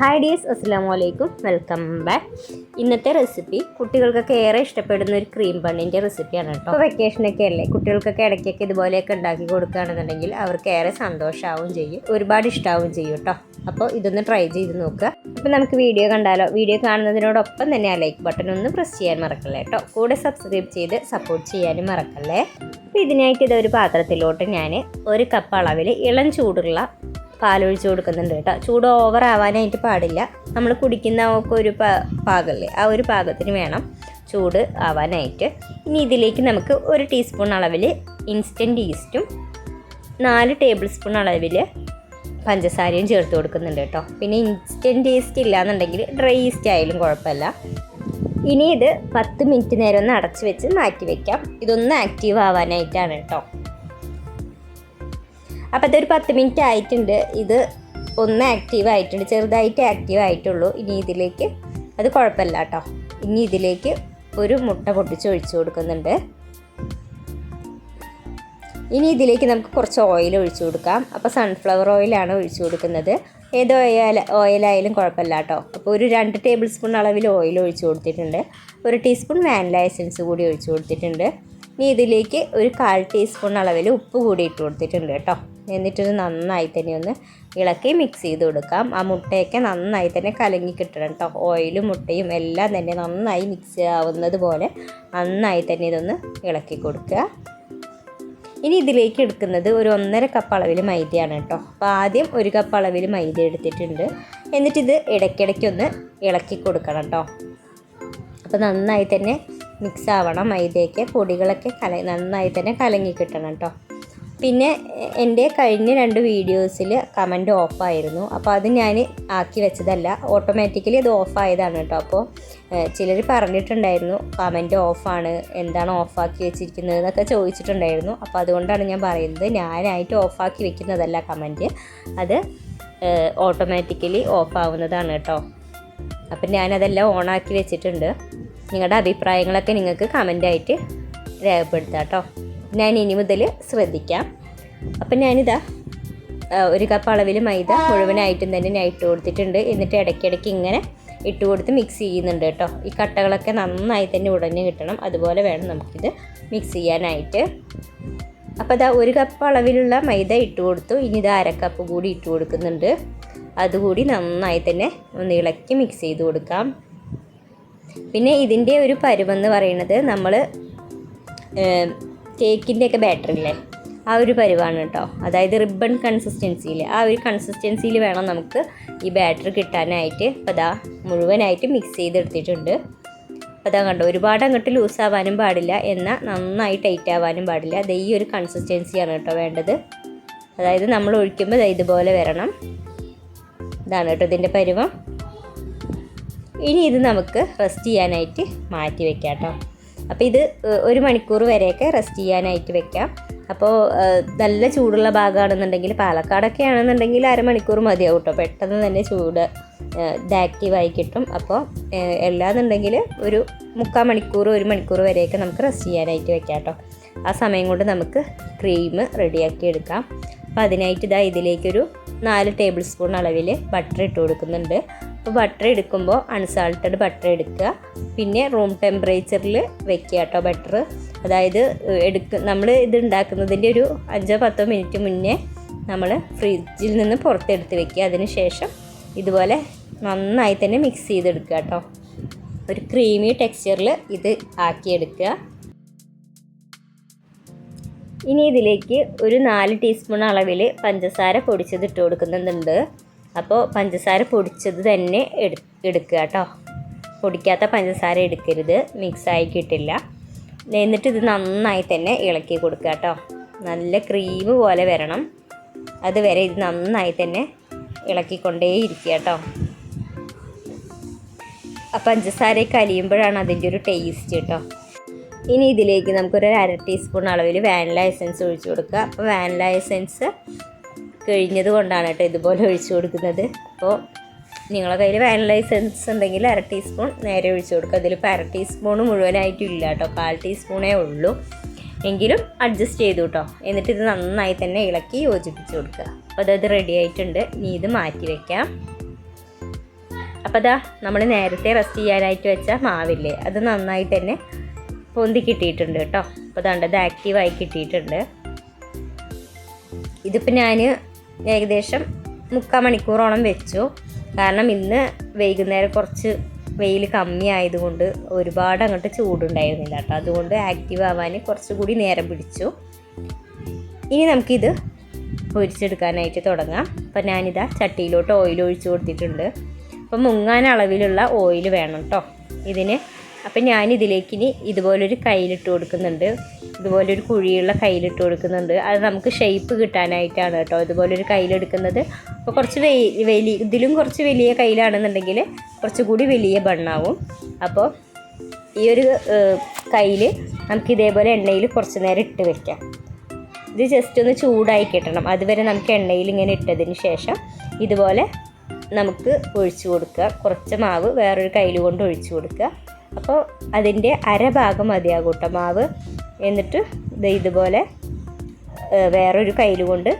Hi dears അസ്സാം വലൈക്കും welcome back ഇന്നത്തെ റെസിപ്പി കുട്ടികൾക്കൊക്കെ ഏറെ ഇഷ്ടപ്പെടുന്ന ഒരു ക്രീം ബണ്ണിന്റെ റെസിപ്പിയാണ് കേട്ടോ. വെക്കേഷനൊക്കെ അല്ലേ? കുട്ടികൾക്കൊക്കെ ഇടയ്ക്കൊക്കെ ഇതുപോലെയൊക്കെ ഉണ്ടാക്കി കൊടുക്കുകയാണെന്നുണ്ടെങ്കിൽ അവർക്ക് ഏറെ സന്തോഷമാവും ചെയ്യും. ഒരുപാട് ഇഷ്ടമാവും ചെയ്യും കേട്ടോ. അപ്പോൾ ഇതൊന്ന് ട്രൈ ചെയ്ത് നോക്കുക. അപ്പോൾ നമുക്ക് വീഡിയോ കണ്ടാലോ? വീഡിയോ കാണുന്നതിനോടൊപ്പം തന്നെ ആ ലൈക്ക് ബട്ടൺ ഒന്ന് പ്രസ് ചെയ്യാൻ മറക്കല്ലേ കേട്ടോ? കൂടെ സബ്സ്ക്രൈബ് ചെയ്ത് സപ്പോർട്ട് ചെയ്യാനും മറക്കല്ലേ? അപ്പോൾ ഇതിനായിട്ട് ഇതൊരു പാത്രത്തിലോട്ട് ഞാൻ ഒരു കപ്പ് അളവിൽ ഇളം ചൂടുള്ള പാലൊഴിച്ച് കൊടുക്കുന്നുണ്ട് കേട്ടോ. ചൂട് ഓവർ ആവാനായിട്ട് പാടില്ല. നമ്മൾ കുടിക്കുന്ന ഒക്കെ ഒരു പാ- പാകല്ലേ? ആ ഒരു പാകത്തിന് വേണം ചൂട് ആവാനായിട്ട്. ഇനി ഇതിലേക്ക് നമുക്ക് ഒരു ടീസ്പൂൺ അളവിൽ ഇൻസ്റ്റന്റ് ഈസ്റ്റും നാല് ടേബിൾ സ്പൂൺ അളവിൽ പഞ്ചസാരയും ചേർത്ത് കൊടുക്കുന്നുണ്ട് കേട്ടോ. പിന്നെ ഇൻസ്റ്റന്റ് ഈസ്റ്റ് ഇല്ലാന്നുണ്ടെങ്കിൽ ഡ്രൈ ഈസ്റ്റ് ആയാലും കുഴപ്പമില്ല. ഇനി ഇത് പത്ത് മിനിറ്റ് നേരം ഒന്ന് അടച്ച് വെച്ച് മാറ്റി വയ്ക്കാം ഇതൊന്ന് ആക്റ്റീവ് ആവാനായിട്ടാണ് കേട്ടോ. അപ്പോൾ അതൊരു പത്ത് മിനിറ്റ് ആയിട്ടുണ്ട്. ഇത് ഒന്ന് ആക്റ്റീവ് ആയിട്ടുണ്ട്. ചെറുതായിട്ട് ആക്റ്റീവ് ആയിട്ടുള്ളൂ. ഇനി ഇതിലേക്ക് അത് കുഴപ്പമില്ല കേട്ടോ. ഇനി ഇതിലേക്ക് ഒരു മുട്ട പൊട്ടിച്ച് ഒഴിച്ചു കൊടുക്കുന്നുണ്ട്. ഇനി ഇതിലേക്ക് നമുക്ക് കുറച്ച് ഓയിൽ ഒഴിച്ചു കൊടുക്കാം. അപ്പോൾ സൺഫ്ലവർ ഓയിലാണ് ഒഴിച്ചു കൊടുക്കുന്നത്. ഏത് ഓയിൽ ഓയിലായാലും കുഴപ്പമില്ല കേട്ടോ. അപ്പോൾ ഒരു രണ്ട് ടേബിൾ സ്പൂൺ അളവിൽ ഓയിൽ ഒഴിച്ചു കൊടുത്തിട്ടുണ്ട്. ഒരു ടീസ്പൂൺ വാനില എസൻസ് കൂടി ഒഴിച്ചു കൊടുത്തിട്ടുണ്ട്. ഇനി ഇതിലേക്ക് ഒരു കാൽ ടീസ്പൂൺ അളവിൽ ഉപ്പ് കൂടി ഇട്ട് കൊടുത്തിട്ടുണ്ട് കേട്ടോ. എന്നിട്ടൊരു നന്നായി തന്നെ ഒന്ന് ഇളക്കി മിക്സ് ചെയ്ത് കൊടുക്കാം. ആ മുട്ടയൊക്കെ നന്നായി തന്നെ കലങ്ങി കിട്ടണം കേട്ടോ ഓയിലും മുട്ടയും എല്ലാം തന്നെ നന്നായി മിക്സ് ആവുന്നത് പോലെ നന്നായി തന്നെ ഇതൊന്ന് ഇളക്കി കൊടുക്കുക. ഇനി ഇതിലേക്ക് എടുക്കുന്നത് ഒരു ഒന്നര കപ്പ് അളവിൽ മൈദയാണ് കേട്ടോ അപ്പോൾ ആദ്യം ഒരു കപ്പ് അളവിൽ മൈദ എടുത്തിട്ടുണ്ട്. എന്നിട്ടിത് ഇടയ്ക്കിടയ്ക്കൊന്ന് ഇളക്കി കൊടുക്കണം കേട്ടോ അപ്പോൾ നന്നായി തന്നെ മിക്സ് ആവണം. മൈദയൊക്കെ പൊടികളൊക്കെ കല നന്നായി തന്നെ കലങ്ങി കിട്ടണം കേട്ടോ പിന്നെ എന്റെ കഴിഞ്ഞ രണ്ട് വീഡിയോസിൽ കമന്റ് ഓഫായിരുന്നു. അപ്പോൾ അത് ഞാൻ ആക്കി വെച്ചതല്ല. ഓട്ടോമാറ്റിക്കലി അത് ഓഫായതാണ് കേട്ടോ. അപ്പോൾ ചിലർ പറഞ്ഞിട്ടുണ്ടായിരുന്നു കമന്റ് ഓഫാണ് എന്താണ് ഓഫാക്കി വെച്ചിരിക്കുന്നത് എന്നൊക്കെ ചോദിച്ചിട്ടുണ്ടായിരുന്നു. അപ്പോൾ അതുകൊണ്ടാണ് ഞാൻ പറയുന്നത് ഞാനായിട്ട് ഓഫാക്കി വെക്കുന്നതല്ല കമന്റ് അത് ഓട്ടോമാറ്റിക്കലി ഓഫാവുന്നതാണ് കേട്ടോ. അപ്പം ഞാനതെല്ലാം ഓണാക്കി വെച്ചിട്ടുണ്ട്. നിങ്ങളുടെ അഭിപ്രായങ്ങളൊക്കെ നിങ്ങൾക്ക് കമന്റായിട്ട് രേഖപ്പെടുത്താം കേട്ടോ. ഞാൻ ഇനി മുതൽ ശ്രദ്ധിക്കാം. അപ്പം ഞാനിതാ ഒരു കപ്പ് അളവിൽ മൈദ മുഴുവനായിട്ടും തന്നെ ഞാൻ ഇട്ട് കൊടുത്തിട്ടുണ്ട്. എന്നിട്ട് ഇടയ്ക്കിടയ്ക്ക് ഇങ്ങനെ ഇട്ട് കൊടുത്ത് മിക്സ് ചെയ്യുന്നുണ്ട് കേട്ടോ. ഈ കട്ടകളൊക്കെ നന്നായി തന്നെ ഉടഞ്ഞ് കിട്ടണം. അതുപോലെ വേണം നമുക്കിത് മിക്സ് ചെയ്യാനായിട്ട്. അപ്പോൾ ഇതാ ഒരു കപ്പ് അളവിലുള്ള മൈദ ഇട്ട് കൊടുത്തു. ഇനി ഇത് അരക്കപ്പ് കൂടി ഇട്ട് കൊടുക്കുന്നുണ്ട്. അതുകൂടി നന്നായി തന്നെ ഒന്ന് ഇളക്കി മിക്സ് ചെയ്ത് കൊടുക്കാം. പിന്നെ ഇതിന്റെ ഒരു പരുവെന്ന് പറയുന്നത് നമ്മൾ കേക്കിന്റെ ഒക്കെ ബാറ്റർ ഇല്ലേ ആ ഒരു പരിവാണ് കേട്ടോ. അതായത് റിബൺ കൺസിസ്റ്റൻസിയിൽ ആ ഒരു കൺസിസ്റ്റൻസിയിൽ വേണം നമുക്ക് ഈ ബാറ്റർ കിട്ടാനായിട്ട്. അപ്പോൾ അതാ മുഴുവനായിട്ട് മിക്സ് ചെയ്തെടുത്തിട്ടുണ്ട്. അപ്പോൾ അതാ കണ്ടോ ഒരുപാട് അങ്ങോട്ട് ലൂസ് ആവാനും പാടില്ല. എന്നാൽ നന്നായി ടൈറ്റ് ആവാനും പാടില്ല. അത് ഈ ഒരു കൺസിസ്റ്റൻസിയാണ് കേട്ടോ വേണ്ടത്. അതായത് നമ്മൾ ഒഴിക്കുമ്പോൾ ഇതുപോലെ വരണം. ഇതാണ് കേട്ടോ ഇതിന്റെ പരുവം. ഇനി ഇത് നമുക്ക് റെസ്റ്റ് ചെയ്യാനായിട്ട് മാറ്റി വെക്കാം കേട്ടോ. അപ്പോൾ ഇത് ഒരു മണിക്കൂർ വരെയൊക്കെ റെസ്റ്റ് ചെയ്യാനായിട്ട് വെക്കാം. അപ്പോൾ നല്ല ചൂടുള്ള ഭാഗമാണെന്നുണ്ടെങ്കിൽ പാലക്കാടൊക്കെ ആണെന്നുണ്ടെങ്കിൽ അരമണിക്കൂർ മതിയാവും കേട്ടോ. പെട്ടെന്ന് തന്നെ ചൂട് ഇതാക്റ്റീവായി ഇത് കിട്ടും. അപ്പോൾ എല്ലാന്നുണ്ടെങ്കിൽ ഒരു മുക്കാൽ മണിക്കൂർ ഒരു മണിക്കൂർ വരെയൊക്കെ നമുക്ക് റെസ്റ്റ് ചെയ്യാനായിട്ട് വെക്കാം കേട്ടോ. ആ സമയം കൊണ്ട് നമുക്ക് ക്രീം റെഡിയാക്കി എടുക്കാം. അപ്പോൾ അതിനായിട്ട് ഇതാ ഇതിലേക്കൊരു നാല് ടേബിൾ സ്പൂൺ അളവിൽ ബട്ടർ ഇട്ട് കൊടുക്കുന്നുണ്ട്. അപ്പോൾ ബട്ടർ എടുക്കുമ്പോൾ അൺസാൾട്ടഡ് ബട്ടർ എടുക്കുക. പിന്നെ റൂം ടെമ്പറേച്ചറിൽ വെക്കുക കേട്ടോ ബട്ടർ അതായത് എടുക്ക നമ്മൾ ഇത് ഉണ്ടാക്കുന്നതിന്റെ ഒരു അഞ്ചോ പത്തോ മിനിറ്റ് മുന്നേ നമ്മൾ ഫ്രിഡ്ജിൽ നിന്ന് പുറത്തെടുത്ത് വെക്കുക. അതിന് ശേഷം ഇതുപോലെ നന്നായി തന്നെ മിക്സ് ചെയ്തെടുക്കുക കേട്ടോ. ഒരു ക്രീമി ടെക്സ്ചറിൽ ഇത് ആക്കിയെടുക്കുക. ഇനി ഇതിലേക്ക് ഒരു നാല് ടീസ്പൂൺ അളവിൽ പഞ്ചസാര പൊടിച്ചത് ഇട്ട് കൊടുക്കുന്നുണ്ട്. അപ്പോൾ പഞ്ചസാര പൊടിച്ചത് തന്നെ എടു എടുക്കുക കേട്ടോ. പൊടിക്കാത്ത പഞ്ചസാര എടുക്കരുത്. മിക്സായി കിട്ടില്ല. എന്നിട്ട് ഇത് നന്നായി തന്നെ ഇളക്കി കൊടുക്കുക കേട്ടോ. നല്ല ക്രീം പോലെ വരണം. അതുവരെ ഇത് നന്നായി തന്നെ ഇളക്കിക്കൊണ്ടേ ഇരിക്കുക കേട്ടോ. ആ പഞ്ചസാരയൊക്കെ അലിയുമ്പോഴാണ് അതിന്റെ ഒരു ടേസ്റ്റ് കേട്ടോ. ഇനി ഇതിലേക്ക് നമുക്കൊരു അര ടീസ്പൂൺ അളവിൽ വാനില എസൻസ് ഒഴിച്ചു കൊടുക്കുക. അപ്പോൾ വാനില എസൻസ് കഴിഞ്ഞത് കൊണ്ടാണ് കേട്ടോ ഇതുപോലെ ഒഴിച്ചു കൊടുക്കുന്നത്. അപ്പോൾ നിങ്ങളുടെ കയ്യിൽ വാനില ലൈസൻസ് ഉണ്ടെങ്കിൽ അര ടീസ്പൂൺ നേരെ ഒഴിച്ചു കൊടുക്കുക. അതിലിപ്പോൾ അര ടീസ്പൂൺ മുഴുവനായിട്ടും ഇല്ല കേട്ടോ. കാൽ ടീസ്പൂണേ ഉള്ളൂ. എങ്കിലും അഡ്ജസ്റ്റ് ചെയ്തു കേട്ടോ. എന്നിട്ട് ഇത് നന്നായി തന്നെ ഇളക്കി യോജിപ്പിച്ച് കൊടുക്കുക. അപ്പോൾ അതത് റെഡി ആയിട്ടുണ്ട്. ഇനി ഇത് മാറ്റി വയ്ക്കാം അപ്പോൾ അതാ നമ്മൾ നേരത്തെ റെസ്റ്റ് ചെയ്യാനായിട്ട് വെച്ച മാവില്ലേ അത് നന്നായി തന്നെ പൊന്തി കിട്ടിയിട്ടുണ്ട് കേട്ടോ. അപ്പോൾ അതുകൊണ്ട് അത് ആക്റ്റീവായി കിട്ടിയിട്ടുണ്ട്. ഇതിപ്പോൾ ഞാൻ ഏകദേശം മുക്കാൽ മണിക്കൂറോളം വെച്ചു. കാരണം ഇന്ന് വൈകുന്നേരം കുറച്ച് വെയിൽ കമ്മി ആയതുകൊണ്ട് ഒരുപാട് അങ്ങോട്ട് ചൂടുണ്ടായിരുന്നില്ല കേട്ടോ. അതുകൊണ്ട് ആക്റ്റീവ് ആവാൻ കുറച്ചുകൂടി നേരം പിടിച്ചു. ഇനി നമുക്കിത് പൊരിച്ചെടുക്കാനായിട്ട് തുടങ്ങാം. അപ്പം ഞാനിതാ ചട്ടിയിലോട്ട് ഓയിൽ ഒഴിച്ചു കൊടുത്തിട്ടുണ്ട്. അപ്പം മുങ്ങാൻ അളവിലുള്ള ഓയിൽ വേണം കേട്ടോ ഇതിന്. അപ്പം ഞാനിതിലേക്ക് ഇനി ഇതുപോലൊരു കയ്യിലിട്ട് കൊടുക്കുന്നുണ്ട്. ഇതുപോലൊരു കുഴിയുള്ള കയ്യിലിട്ട് കൊടുക്കുന്നുണ്ട്. അത് നമുക്ക് ഷേപ്പ് കിട്ടാനായിട്ടാണ് കേട്ടോ ഇതുപോലെ ഒരു കയ്യിലെടുക്കുന്നത്. അപ്പോൾ കുറച്ച് വലിയ ഇതിലും കുറച്ച് വലിയ കയ്യിലാണെന്നുണ്ടെങ്കിൽ കുറച്ചുകൂടി വലിയ ബണ്ണാവും. അപ്പോൾ ഈ ഒരു കയ്യിൽ നമുക്ക് ഇതേപോലെ എണ്ണയിൽ കുറച്ച് നേരം ഇട്ട് വെക്കാം. ഇത് ജസ്റ്റ് ഒന്ന് ചൂടായി കിട്ടണം. അതുവരെ നമുക്ക് എണ്ണയിൽ ഇങ്ങനെ ഇട്ടതിന് ശേഷം ഇതുപോലെ നമുക്ക് ഒഴിച്ചു കൊടുക്കുക. കുറച്ച് മാവ് വേറൊരു കയ്യിൽ കൊണ്ട് ഒഴിച്ചു കൊടുക്കുക. അപ്പോൾ അതിന്റെ അരഭാഗം മതിയാകും കേട്ടോ മാവ്. എന്നിട്ട് ഇത് ഇതുപോലെ വേറൊരു കയ്യിൽ കൊണ്ട്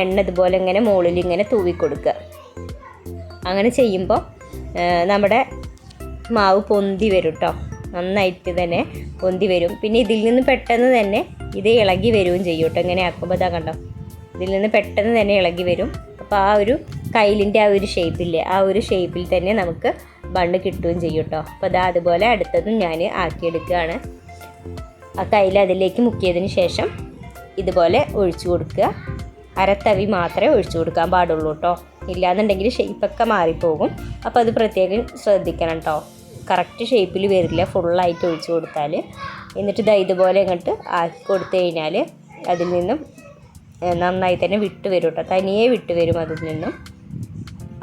എണ്ണ ഇതുപോലെ ഇങ്ങനെ മുകളിൽ ഇങ്ങനെ തൂവി കൊടുക്കുക. അങ്ങനെ ചെയ്യുമ്പോൾ നമ്മുടെ മാവ് പൊന്തി വരും കേട്ടോ നന്നായിട്ട് തന്നെ പൊന്തി വരും. പിന്നെ ഇതിൽ നിന്ന് പെട്ടെന്ന് തന്നെ ഇത് ഇളകി വരികയും ചെയ്യും കേട്ടോ ഇങ്ങനെ ആക്കുമ്പോൾ ഇതാ കണ്ടോ? ഇതിൽ നിന്ന് പെട്ടെന്ന് തന്നെ ഇളകി വരും. അപ്പോൾ ആ ഒരു കയ്യിലിന്റെ ആ ഒരു ഷേപ്പില്ലേ ആ ഒരു ഷേപ്പിൽ തന്നെ നമുക്ക് ബണ്ണ് കിട്ടുകയും ചെയ്യും കേട്ടോ അപ്പോൾ അതാ അതുപോലെ അടുത്തതും ഞാൻ ആക്കിയെടുക്കുകയാണ്. ആ കയ്യിൽ അതിലേക്ക് മുക്കിയതിന് ശേഷം ഇതുപോലെ ഒഴിച്ചു കൊടുക്കുക. അരത്തവി മാത്രമേ ഒഴിച്ചു കൊടുക്കാൻ പാടുള്ളൂ കേട്ടോ. ഇല്ലാന്നുണ്ടെങ്കിൽ ഷേപ്പൊക്കെ മാറിപ്പോകും. അപ്പോൾ അത് പ്രത്യേകം ശ്രദ്ധിക്കണം കേട്ടോ. കറക്റ്റ് ഷേപ്പിൽ വരില്ല. ഫുള്ളായിട്ട് ഒഴിച്ചു കൊടുത്താൽ. എന്നിട്ട് ഇതാ ഇതുപോലെ അങ്ങോട്ട് ആക്കി കൊടുത്തു കഴിഞ്ഞാൽ അതിൽ നിന്നും നന്നായി തന്നെ വിട്ട് വരും കേട്ടോ. തനിയെ വിട്ട് വരും അതിൽ നിന്നും.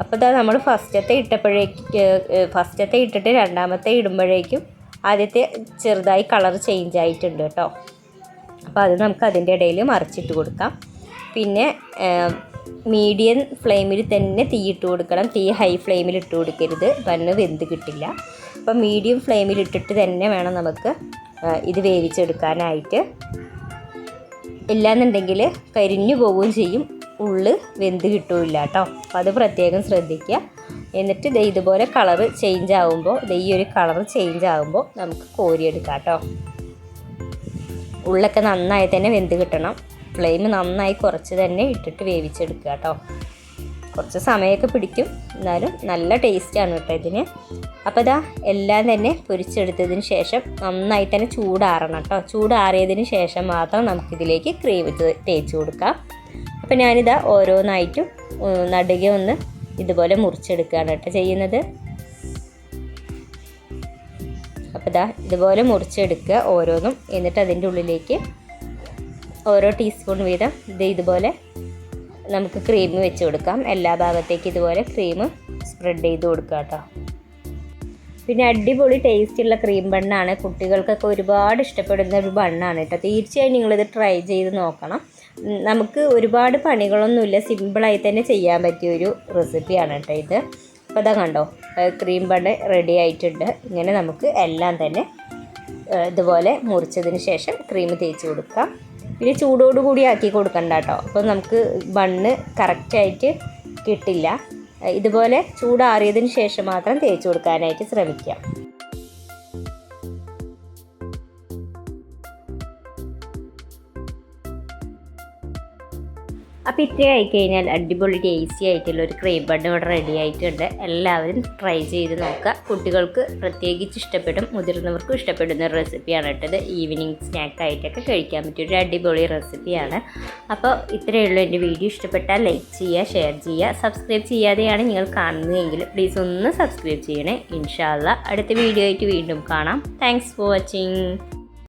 അപ്പോൾ ഇതാ നമ്മൾ ഫസ്റ്റത്തെ ഇട്ടപ്പോഴേക്ക് ഫസ്റ്റത്തെ ഇട്ടിട്ട് രണ്ടാമത്തെ ഇടുമ്പോഴേക്കും ആദ്യത്തെ ചെറുതായി കളർ ചേഞ്ച് ആയിട്ടുണ്ട് കേട്ടോ. അപ്പോൾ അത് നമുക്ക് അതിന്റെ ഇടയിൽ മറിച്ചിട്ട് കൊടുക്കാം. പിന്നെ മീഡിയം ഫ്ലെയിമിൽ തന്നെ തീ ഇട്ട് കൊടുക്കണം. തീ ഹൈ ഫ്ലെയിമിൽ ഇട്ട് കൊടുക്കരുത്. വന്ന് വെന്ത് കിട്ടില്ല. അപ്പം മീഡിയം ഫ്ലെയിമിൽ ഇട്ടിട്ട് തന്നെ വേണം നമുക്ക് ഇത് വേവിച്ചെടുക്കാനായിട്ട്. ഇല്ലാന്നുണ്ടെങ്കിൽ കരിഞ്ഞു പോവുകയും ചെയ്യും. ഉള്ളു വെന്ത് കിട്ടില്ല കേട്ടോ. അപ്പം അത് പ്രത്യേകം ശ്രദ്ധിക്കുക. എന്നിട്ട് ദേ ഇതുപോലെ കളറ് ചേഞ്ച് ആകുമ്പോൾ ദേ ഈ ഒരു കളറ് ചേഞ്ച് ആകുമ്പോൾ നമുക്ക് കോരിയെടുക്കാം കേട്ടോ ഉള്ളൊക്കെ നന്നായി തന്നെ വെന്ത് കിട്ടണം. ഫ്ലെയിം നന്നായി കുറച്ച് തന്നെ ഇട്ടിട്ട് വേവിച്ചെടുക്കുക കേട്ടോ കുറച്ച് സമയമൊക്കെ പിടിക്കും. എന്നാലും നല്ല ടേസ്റ്റാണ് കേട്ടോ ഇതിന്. അപ്പോൾ ഇതാ എല്ലാം തന്നെ പൊരിച്ചെടുത്തതിന് ശേഷം നന്നായി തന്നെ ചൂടാറണം കേട്ടോ ചൂടാറിയതിന് ശേഷം മാത്രം നമുക്കിതിലേക്ക് ക്രീം തേച്ച് കൊടുക്കാം. അപ്പോൾ ഞാനിതാ ഓരോന്നായിട്ടും നടുകെ ഒന്ന് ഇതുപോലെ മുറിച്ചെടുക്കുകയാണ് കേട്ടോ ചെയ്യുന്നത്. അപ്പോൾ ഇതാ ഇതുപോലെ മുറിച്ചെടുക്കുക ഓരോന്നും. എന്നിട്ട് അതിന്റെ ഉള്ളിലേക്ക് ഓരോ ടീസ്പൂൺ വീതം ഇത് ഇതുപോലെ നമുക്ക് ക്രീം വെച്ച് കൊടുക്കാം. എല്ലാ ഭാഗത്തേക്കും ഇതുപോലെ ക്രീം സ്പ്രെഡ് ചെയ്ത് കൊടുക്കുക കേട്ടോ. പിന്നെ അടിപൊളി ടേസ്റ്റുള്ള ക്രീം ബണ്ണാണ് കുട്ടികൾക്കൊക്കെ ഒരുപാട് ഇഷ്ടപ്പെടുന്ന ഒരു ബണ്ണാണ് കേട്ടോ. തീർച്ചയായും നിങ്ങളിത് ട്രൈ ചെയ്ത് നോക്കണം. നമുക്ക് ഒരുപാട് പണികളൊന്നുമില്ല. സിമ്പിളായി തന്നെ ചെയ്യാൻ പറ്റിയ ഒരു റെസിപ്പിയാണ് കേട്ടോ ഇത്. അപ്പോൾ അതാ കണ്ടോ ക്രീം ബൺ റെഡി ആയിട്ടുണ്ട്. ഇങ്ങനെ നമുക്ക് എല്ലാം തന്നെ ഇതുപോലെ മുറിച്ചതിന് ശേഷം ക്രീം തേച്ച് കൊടുക്കാം. പിന്നെ ചൂടോടുകൂടി ആക്കി കൊടുക്കണ്ട കേട്ടോ അപ്പോൾ നമുക്ക് ബണ്ണ് കറക്റ്റായിട്ട് കിട്ടില്ല. ഇതുപോലെ ചൂടാറിയതിന് ശേഷം മാത്രം തേച്ച് കൊടുക്കാനായിട്ട് ശ്രമിക്കുക അപ്പോൾ ആയി കഴിഞ്ഞാൽ അടിപൊളി ടേസ്റ്റി ആയിട്ടുള്ള ഒരു ക്രീം ബണ്ണ് ഇവിടെ റെഡി ആയിട്ടുണ്ട്. എല്ലാവരും ട്രൈ ചെയ്ത് നോക്കുക. കുട്ടികൾക്ക് പ്രത്യേകിച്ച് ഇഷ്ടപ്പെടും മുതിർന്നവർക്കും ഇഷ്ടപ്പെടുന്ന ഒരു റെസിപ്പിയാണ് ഇട്ടത് ഈവനിങ് സ്നാക്ക് ആയിട്ടൊക്കെ കഴിക്കാൻ പറ്റിയ ഒരു അടിപൊളി റെസിപ്പിയാണ് അപ്പോൾ ഇത്രയേ ഉള്ളൂ എന്റെ വീഡിയോ ഇഷ്ടപ്പെട്ടാൽ ലൈക്ക് ചെയ്യുക ഷെയർ ചെയ്യുക. സബ്സ്ക്രൈബ് ചെയ്യാതെയാണ് നിങ്ങൾ കാണുന്നതെങ്കിൽ പ്ലീസ് ഒന്ന് സബ്സ്ക്രൈബ് ചെയ്യണേ. ഇൻഷാല്ല അടുത്ത വീഡിയോ ആയിട്ട് വീണ്ടും കാണാം. Thanks for watching